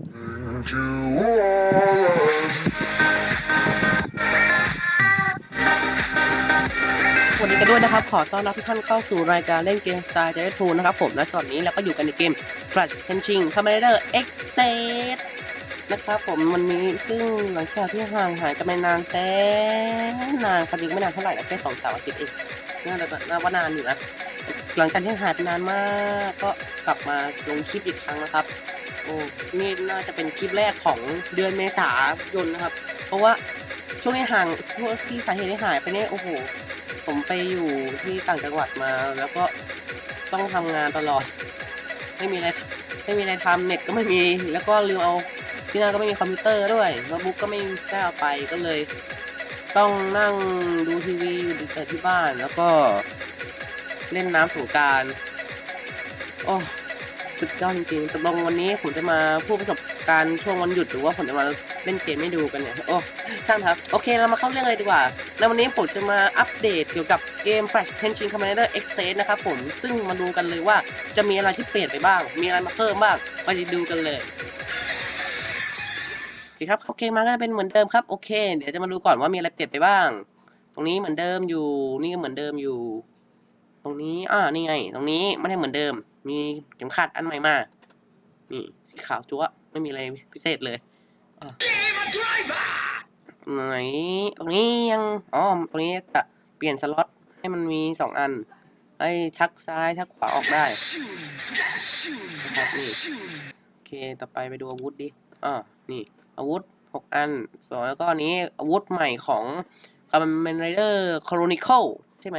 สวัสดีกันด้วยนะครับ ขอต้อนรับทุกท่านเข้าสู่รายการเล่นเกมสไตล์เจเทูนะครับผมและตอนนี้เราก็อยู่กันในเกม Flash Punching Commander X t a t e นะครับผมวันนี้ซึ่งหลังจากที่ห่างหายกันไปนานแสนนานความจริงไม่นานเท่าไหร่นะแค่สองสามอาทิตย์เองน่าจะน่าว่านานอยู่นะหลังจากที่หายไปนานมาก ก็กลับมาลงคลิปอีกครั้งนะครับ นี่น่าจะเป็นคลิปแรกของเดือนเมษายนนะครับ เพราะว่าช่วงนี้ห่างช่วงที่สาเหตุที่หายไปเนี่ยโอ้โห ผมไปอยู่ที่ต่างจังหวัดมา แล้วก็ต้องทำงานตลอด ไม่มีอะไรไม่มีอะไรทำเน็ตก็ไม่มี แล้วก็ลืมเอาที่นั่นก็ไม่มีคอมพิวเตอร์ด้วยโน้ตบุ๊กก็ไม่ได้เอาไปก็เลย ต้องนั่งดูทีวีอยู่แต่ที่บ้านแล้วก็เล่นน้ำสงการโอ้ สุดยอดจริงๆตกลงวันนี้ผมจะมาพูดประสบการณ์ช่วงวันหยุดหรือว่าผมจะมาเล่นเกมให้ดูกันเนี่ย โอ้ช่างครับ โอเค เรามาเข้าเรื่องเลยดีกว่า ในวันนี้ผมจะมาอัปเดตเกี่ยวกับเกม Flash Pension Commander X s นะครับผม ซึ่งมาดูกันเลยว่าจะมีอะไรที่เปลี่ยนไปบ้าง มีอะไรมาเพิ่มบ้าง มาดูกันเลยโอเคครับ โอเค มาก็เป็นเหมือนเดิมครับ โอเค เดี๋ยวจะมาดูก่อนว่ามีอะไรเปลี่ยนไปบ้าง ตรงนี้เหมือนเดิมอยู่ นี่ก็เหมือนเดิมอยู่ ตรงนี้ อ่า นี่ไง ตรงนี้ไม่ได้เหมือนเดิม มีเข็มขัดอันใหม่มา นี่สีขาวจั๊วะไม่มีอะไรพิเศษเลยไหนตรงนี้ยังอ๋อตรงนี้จะเปลี่ยนสล็อตให้มันมีสองอันให้ชักซ้ายชักขวาออกได้นะครับนี่โอเคต่อไปไปดูอาวุธดิอ่านี่ อาวุธหกอันส่วนแล้วก็อันนี้อาวุธใหม่ของคาร์เมนไรเดอร์โครนิเคิลใช่ไหม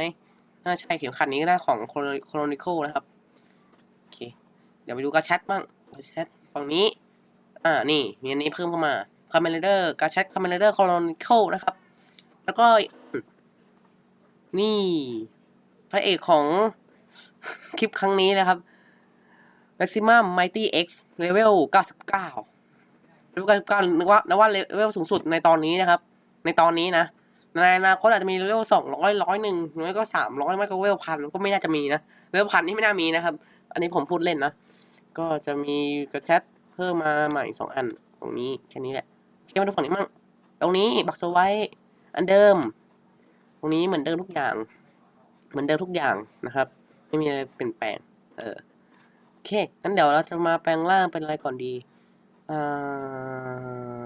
น่าใช่เข็มขัดนี้ก็ได้ของโครนิเคิลนะครับ เค เดี๋ยวไปดูกระชัดบ้างกระชัดฝั่งนี้ อ่า นี่ มีอันนี้เพิ่มเข้ามาคาเมนไรเดอร์กระชัดคาเมนไรเดอร์โครนิเคิลนะครับ แล้วก็ นี่ พระเอกของคลิปครั้งนี้นะครับ Maximum Mighty X Level 99 Level 99นึกว่านึกว่าเลเวลสูงสุดในตอนนี้นะครับ ในตอนนี้นะ ในอนาคตอาจจะมีเลเวลสองร้อยร้อยหนึ่งหรือไม่ก็สามร้อยไม่ก็เลเวลพันก็ไม่น่าจะมีนะ เลเวลพันนี่ไม่น่ามีนะครับ อันนี้ผมพูดเล่นนะ ก็จะมีกระแชทเพิ่มมาใหม่สองอัน ตรงนี้แค่นี้แหละเชื่อมาดูฝั่งนี้มั่ง ตรงนี้บักโซไว้อันเดิม ตรงนี้เหมือนเดิมทุกอย่าง เหมือนเดิมทุกอย่างนะครับ ไม่มีอะไรเปลี่ยนแปลง เออโอเค งั้นเดี๋ยวเราจะมาแปลงร่างเป็นอะไรก่อนดีอ่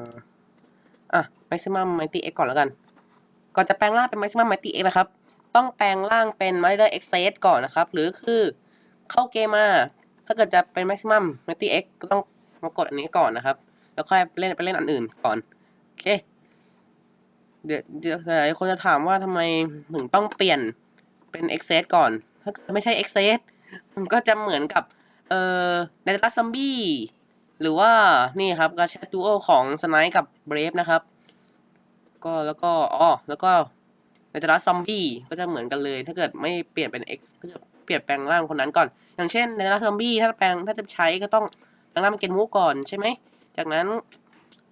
าอะ maximum mighty x ก่อนแล้วกัน ก่อนจะแปลงร่างเป็น maximum mighty x นะครับ ต้องแปลงร่างเป็น mighty x set ก่อนนะครับ หรือคือ เข้าเกมมา ถ้าเกิดจะเป็น maximum mighty x ก็ต้องมากดอันนี้ก่อนนะครับ แล้วค่อยเล่นไปเล่นอันอื่นก่อนโอเคเดี๋ยวเดี๋ยวหลายคนจะถามว่าทำไมถึงต้องเปลี่ยนเป็น x set ก่อน ถ้าเกิดไม่ใช่ x set มันก็จะเหมือนกับ เอ่อในตัสซัมบี้หรือว่านี่ครับกาชาดูโอของสไนกับเบรฟนะครับ ก็แล้วก็อ๋อแล้วก็ในแต่ละซอมบี้ก็จะเหมือนกันเลย ถ้าเกิดไม่เปลี่ยนเป็น X ก็จะ เปลี่ยนแปลงร่างคนนั้นก่อน อย่างเช่นในแต่ละซอมบี้ถ้าแปลงถ้าจะใช้ก็ต้องแปลงร่างเป็นเกนมูก่อนใช่ไหม จากนั้น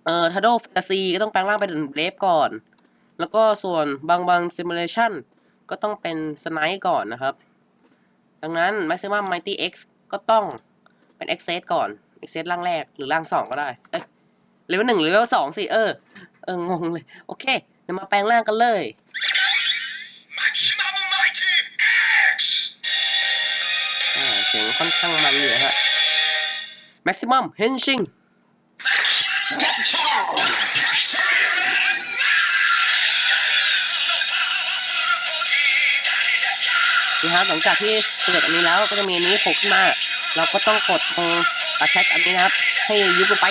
เอ่อทัดโดแฟนตาซีก็ต้องแปลงร่างเป็นเบรฟก่อน แล้วก็ส่วนบางบางซิมูเลชันก็ต้องเป็นสไนก่อนนะครับ ดังนั้น maximum mighty x ก็ต้องเป็น x set ก่อน x set ร่างแรกหรือร่างสองก็ได้เอ้ยเลเวลหนึ่งหรือเลเวลสองสิเออเอองงเลย โอเคเดี๋ยวมาแปลงร่างกันเลย ค่อนข้างมันอยู่ฮะ maximum henshin นี่ครับหลังจากที่เกิดอันนี้แล้วก็จะมีนี้โผล่ขึ้นมา เราก็ต้องกดตรงกระแชทอันนี้นะครับ ให้ยุบลงไป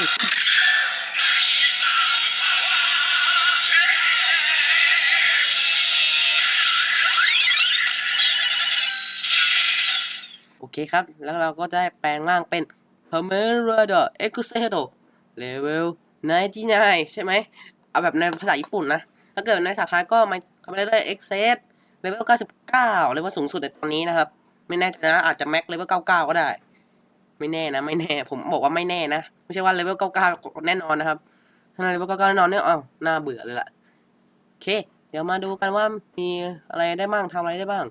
โอเคครับ แล้วเราก็ได้แปลงร่างเป็น h e r m e r a d a e x e t o Level 99 ใช่ไหม เอาแบบในภาษาญี่ปุ่นนะ ถ้าเกิดในภาษาไทยก็มาคอมพิวเตอร์ X set Level 99 Level สูงสุดในตอนนี้นะครับ ไม่แน่จนะ อาจจะ Max Level 99 ก็ได้ ไม่แน่นะ ไม่แน่ ผมบอกว่าไม่แน่นะ ไม่ใช่ว่า Level 99 แน่นอนนะครับ ถ้า Level 99 แน่นอนเนี่ยอ้าวน่าเบื่อเลยล่ะ โอเค เดี๋ยวมาดูกันว่ามีอะไรได้บ้างทำอะไรได้บ้าง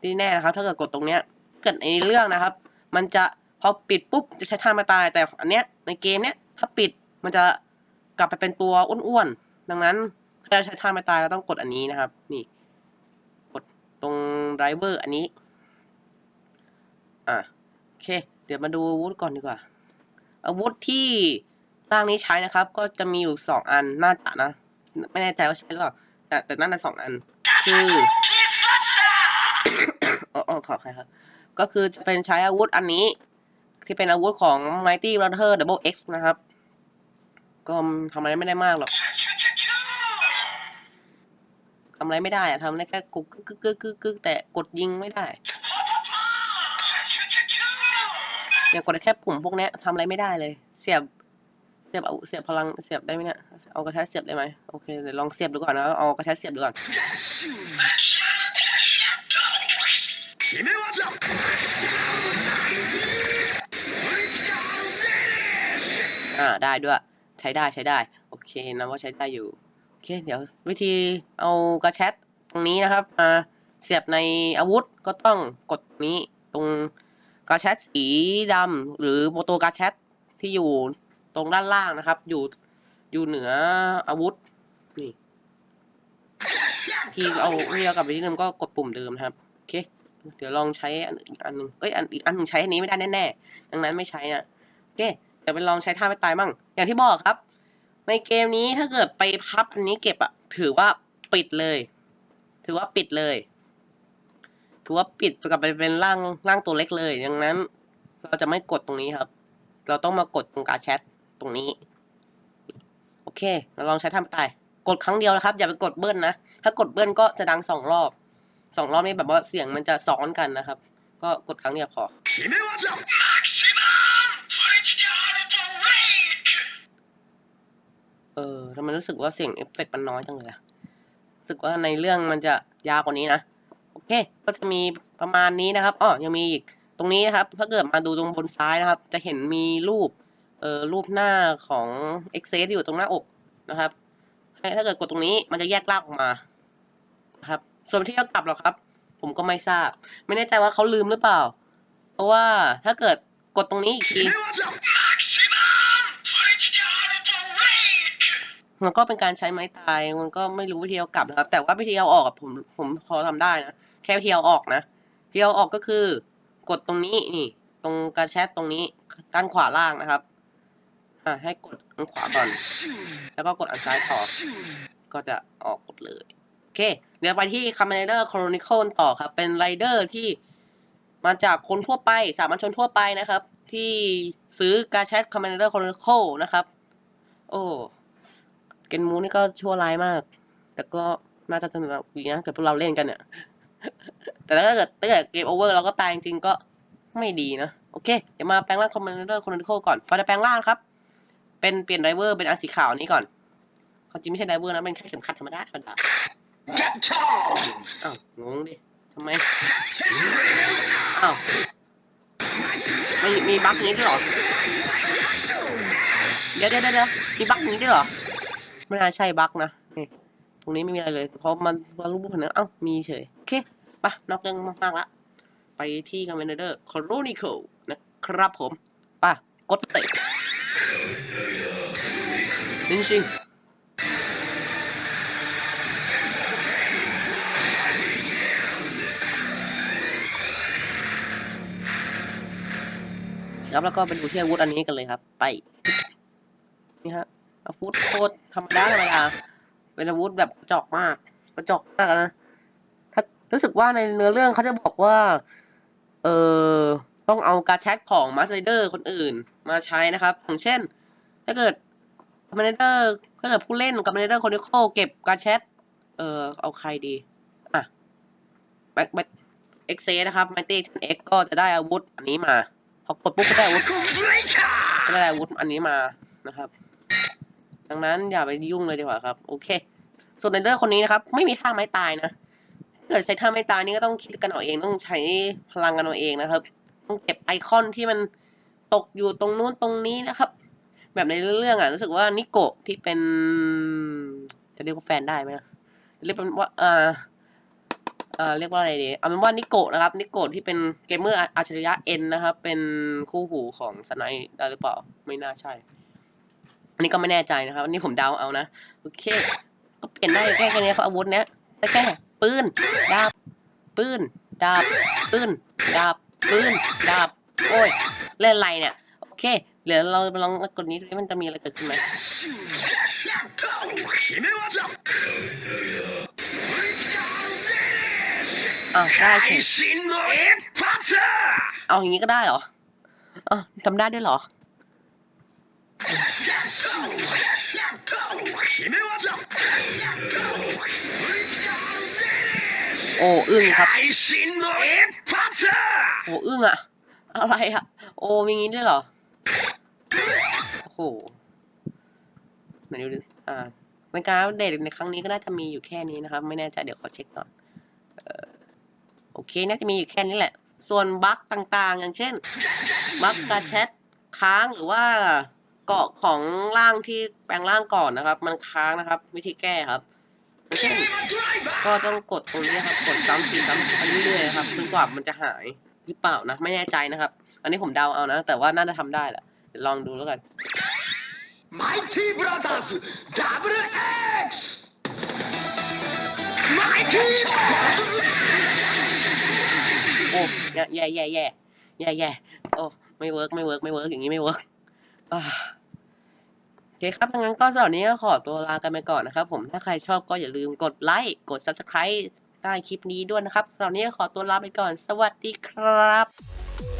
ที่แน่นะครับ ถ้าเกิดกดตรงเนี้ย เกิดในเรื่องนะครับ มันจะพอปิดปุ๊บจะใช้ท่ามาตาย แต่อันเนี้ยในเกมเนี้ยถ้าปิดมันจะกลับไปเป็นตัวอ้วนๆดังนั้นถ้าใช้ท่าไม่ตายเราต้องกดอันนี้นะครับ นี่ กดตรงไดรเวอร์อันนี้ อะโอเค เดี๋ยวมาดูอาวุธก่อนดีกว่า อาวุธที่ร่างนี้ใช้นะครับ ก็จะมีอยู่สองอันน่าจะนะ ไม่แน่ใจว่าใช่หรือเปล่าแต่แต่น่าจะสองอัน คืออ๋อขอใครครับ ก็คือจะเป็นใช้อาวุธอันนี้ ที่เป็นอาวุธของ Mighty Brother Double X นะครับ ก็ทำอะไรไม่ได้มากหรอกทำอะไรไม่ได้อะทำได้แค่กดกึกกึกกึกกึกกึกแต่กดยิงไม่ได้เนี่ยกดแค่ปุ่มพวกนี้ทำอะไรไม่ได้เลย เสียบ เสียบเอาเสียบพลังเสียบได้ไหมเนี่ย เอากระทะเสียบได้ไหมโอเคเดี๋ยวลองเสียบดูก่อนนะ เอากระทะเสียบดูก่อน ได้ด้วยใช้ได้ใช้ได้ โอเคนะว่าใช้ได้อยู่ โอเค เดี๋ยววิธีเอากระแชทตรงนี้นะครับมาเสียบในอาวุธก็ต้องกดนี้ตรงกระแชทสีดำหรือโมโตกระแชทที่อยู่ตรงด้านล่างนะครับ อยู่อยู่เหนืออาวุธนี่ที่เอาที่เอากลับไปที่เดิมก็กดปุ่มเดิมครับโอเค เดี๋ยวลองใช้อันอีกอันหนึ่งเอ้ยอันอีกอันหนึ่งใช้อันนี้ไม่ได้แน่ๆดังนั้นไม่ใช้นะโอเค ดี๋ยวไปลองใช้ท่าไม่ตายมั่ง อย่างที่บอกครับ ในเกมนี้ถ้าเกิดไปพับอันนี้เก็บอะถือว่าปิดเลย ถือว่าปิดเลย ถือว่าปิดกลับไปเป็นร่างร่างตัวเล็กเลยดังนั้น เราจะไม่กดตรงนี้ครับ เราต้องมากดตรงการแชทตรงนี้ โอเค เราลองใช้ท่าไม่ตายกดครั้งเดียวนะครับ อย่าไปกดเบิ้ลนะ ถ้ากดเบิ้ลก็จะดังสองรอบสองรอบนี้แบบว่าเสียงมันจะซ้อนกันนะครับ ก็กดครั้งเดียวพอ ทำไมรู้สึกว่าเสียงเอฟเฟกต์มันน้อยจังเลยรู้สึกว่าในเรื่องมันจะยาวกว่านี้นะ โอเค ก็จะมีประมาณนี้นะครับอ๋อยังมีอีก ตรงนี้นะครับ ถ้าเกิดมาดูตรงบนซ้ายนะครับ จะเห็นมีรูป เอ่อ รูปหน้าของ e x c e s อยู่ตรงหน้าอกนะครับให้ถ้าเกิดกดตรงนี้ มันจะแยกลากออกมาครับ ส่วนที่เขากลับหรอครับ ผมก็ไม่ทราบ ไม่แน่ใจว่าเขาลืมหรือเปล่า เพราะว่าถ้าเกิดกดตรงนี้อีกที มันก็เป็นการใช้ไม้ตาย มันก็ไม่รู้วิธีเอากลับนะครับ แต่ว่าวิธีเอาออกผมผมพอทำได้นะ แค่วิธีเอาออกนะวิธีเอาออกก็คือ กดตรงนี้นี่ ตรงกระแชทตรงนี้ด้านขวาล่างนะครับ อ่าให้กดอันขวาก่อน แล้วก็กดอันซ้ายต่อ ก็จะออกกดเลย โอเค เดี๋ยวไปที่ c o m m a n d e r Chronicle ต่อครับ เป็นไรเดอร์ที่มาจากคนทั่วไป สามัญชนทั่วไปนะครับ ที่ซื้อกาแชท c o m m a n d e r Chronicle นะครับ โอ้ เกนมูนี่ก็ชั่วร้ายมาก แต่ก็น่าจะสนุกดีนะเกิดพวกเราเล่นกันเนี่ย แต่ถ้าเกิดถ้าเกิดเกมโอเวอร์เราก็ตายจริงๆก็ไม่ดีนะ โอเค เดี๋ยวมาแปลงร่างคอมมานเดอร์คอนโทรก่อนพอจะแปลงร่างครับ เป็นเปลี่ยนไดเวอร์เป็นอันสีขาวนี้ก่อนเขาจริงไม่ใช่ไดเวอร์นะเป็นแค่เข็มขัดธรรมดาธรรมดาอ้าวงงดิทำไมอ้าวมีมีบั๊กนี้ด้วยเหรอ เดี๋ยวเดี๋ยวเดี๋ยวมีบั๊กนี้ด้วยเหรอ ไม่น่าใช่บั๊กนะตรงนี้ไม่มีอะไรเลยเพราะมันมารูปผนังเอ้ามีเฉยโอเคปะนอกเรื่องมากๆละไปที่คอมเมนเดอร์คอร์นิเคิลนะครับผมปะกดเตะนินชิงครับแล้วก็ไปดูที่อาวุธอันนี้กันเลยครับ ไป นี่ฮะ อาวุธโคตรธรรมดาธรรมดาเป็นอาวุธแบบกระจอกมากกระจอกมากนะถ้ารู้สึกว่าในเนื้อเรื่องเขาจะบอกว่า เออต้องเอาการแชทของมาสเดอร์คนอื่นมาใช้นะครับอย่างเช่น ถ้าเกิดคอมเมเตอร์ถ้าเกิดผู้เล่นกับมเมเตอร์คนที่เข้าเก็บการแชทเออเอาใครดี อะแบ็คแบ็คเอ็กเซนะครับไมตี้เอ็กก็จะได้อาวุธอันนี้มาพอกดปุ๊บก็ได้อาวุธก็ได้อาวุธอันนี้มานะครับ ดังนั้นอย่าไปยุ่งเลยดีกว่าครับ โอเค ส่วนในเรื่องคนนี้นะครับ ไม่มีท่าไม้ตายนะถ้าเกิดใช้ท่าไม้ตายนี่ก็ต้องคิดกันเอาเองต้องใช้พลังกันเอาเองนะครับ ต้องเก็บไอคอนที่มันตกอยู่ตรงนู้นตรงนี้นะครับ แบบในเรื่องอะรู้สึกว่านิโกะที่เป็น จะเรียกว่าแฟนได้ไหมจะเรียกเป็นว่าเอ่อเอ่อเรียกว่าอะไรดีเอาเป็นว่านิโกะนะครับ นิโกะที่เป็นเกมเมอร์อัจฉริยะเอ็นนะครับ เป็นคู่หูของสไนได้หรือเปล่า ไม่น่าใช่ อันนี้ก็ไม่แน่ใจนะครับอันนี้ผมเดาเอานะโอเคก็เปลี่ยนได้แค่แค่นี้ครับอาวุธเนี้ยแต่แค่ปืนดาบปืนดาบปืนดาบปืนดาบโอ้ยเล่นไรเนี่ยโอเคเดี๋ยวเราลองกดนี้ดูมันจะมีอะไรเกิดขึ้นไหมอ้าวได้สิเอาอย่างนี้ก็ได้เหรออ้าทำได้ด้วยเหรอ โอ้อึ้งครับโอ้อึ้งอะอะไรอะโอ้มีงี้ด้วยเหรอโอ้โหเหมือนดูดิอ่าในการอัปเดตในครั้งนี้ก็น่าจะมีอยู่แค่นี้นะครับ ไม่แน่ใจเดี๋ยวขอเช็คก่อนโอเคน่าจะมีอยู่แค่นี้แหละ ส่วนบั๊กต่างๆ อย่างเช่นบั๊กกระแชทค้างหรือว่า เกาะของร่างที่แปลงร่างก่อนนะครับ มันค้างนะครับ วิธีแก้ครับเช่นก็ต้องกดตรงนี้ครับ กดซ้ำสี่ซ้ำอันนี้เลยครับจนกว่ามันจะหายหรือเปล่านะไม่แน่ใจนะครับ อันนี้ผมเดาเอานะ แต่ว่าน่าจะทำได้แหละลองดูแล้วกันไมคีบราดัสดับเบิลเอ็กซ์ไมคีโอ้แย่แย่แย่แย่แย่โอ้ไม่เวิร์กไม่เวิร์กไม่เวิร์กอย่างนี้ไม่เวิร์กอ่า โอเคครับงั้นก็สำหรับวันนี้ก็ขอตัวลากันไปก่อนนะครับผมถ้าใครชอบก็อย่าลืมกดไลค์กด subscribe ใต้คลิปนี้ด้วยนะครับสำหรับนนี้ขอตัวลาไปก่อน สวัสดีครับ